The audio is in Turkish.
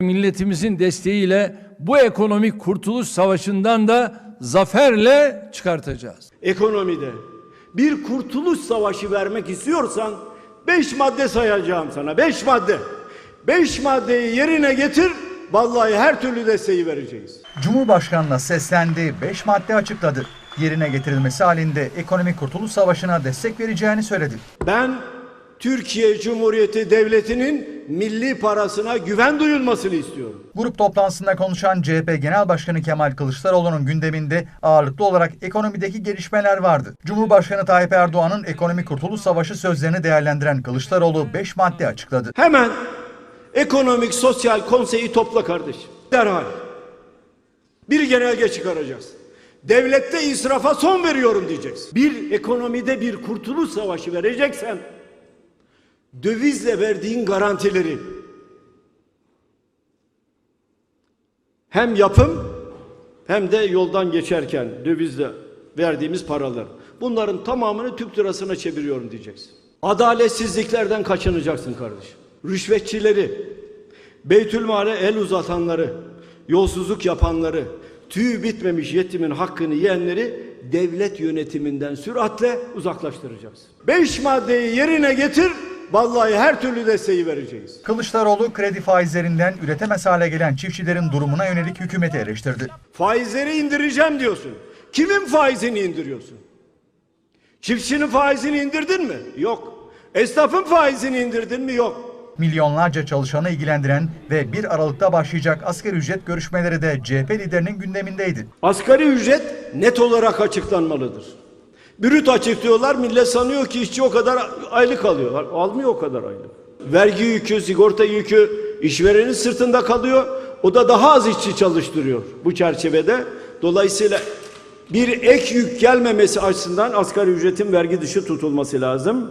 Milletimizin desteğiyle bu ekonomik kurtuluş savaşından da zaferle çıkartacağız. Ekonomide bir kurtuluş savaşı vermek istiyorsan beş madde sayacağım sana. Beş madde. Beş maddeyi yerine getir. Vallahi her türlü desteği vereceğiz. Cumhurbaşkanına seslendi, 5 madde açıkladı. Yerine getirilmesi halinde ekonomik kurtuluş savaşına destek vereceğini söyledi. Ben Türkiye Cumhuriyeti Devleti'nin milli parasına güven duyulmasını istiyorum. Grup toplantısında konuşan CHP Genel Başkanı Kemal Kılıçdaroğlu'nun gündeminde ağırlıklı olarak ekonomideki gelişmeler vardı. Cumhurbaşkanı Tayyip Erdoğan'ın ekonomik kurtuluş savaşı sözlerini değerlendiren Kılıçdaroğlu 5 madde açıkladı. Hemen ekonomik sosyal konseyi topla kardeşim. Derhal. Bir genelge çıkaracağız. Devlette israfa son veriyorum diyeceksin. Bir ekonomide bir kurtuluş savaşı vereceksen dövizle verdiğin garantileri hem yapım hem de yoldan geçerken dövizle verdiğimiz paralar. Bunların tamamını Türk lirasına çeviriyorum diyeceksin. Adaletsizliklerden kaçınacaksın kardeşim. Rüşvetçileri, Beytülmale el uzatanları, yolsuzluk yapanları, tüyü bitmemiş yetimin hakkını yiyenleri devlet yönetiminden süratle uzaklaştıracaksın. Beş maddeyi yerine getir, vallahi her türlü desteği vereceğiz. Kılıçdaroğlu kredi faizlerinden üretemez hale gelen çiftçilerin durumuna yönelik hükümeti eleştirdi. Faizleri indireceğim diyorsun. Kimin faizini indiriyorsun? Çiftçinin faizini indirdin mi? Yok. Esnafın faizini indirdin mi? Yok. Milyonlarca çalışanı ilgilendiren ve 1 Aralık'ta başlayacak asgari ücret görüşmeleri de CHP liderinin gündemindeydi. Asgari ücret net olarak açıklanmalıdır. Brüt açıklıyorlar, millet sanıyor ki işçi o kadar aylık alıyor. Almıyor o kadar aylık. Vergi yükü, sigorta yükü işverenin sırtında kalıyor. O da daha az işçi çalıştırıyor bu çerçevede. Dolayısıyla bir ek yük gelmemesi açısından asgari ücretin vergi dışı tutulması lazım.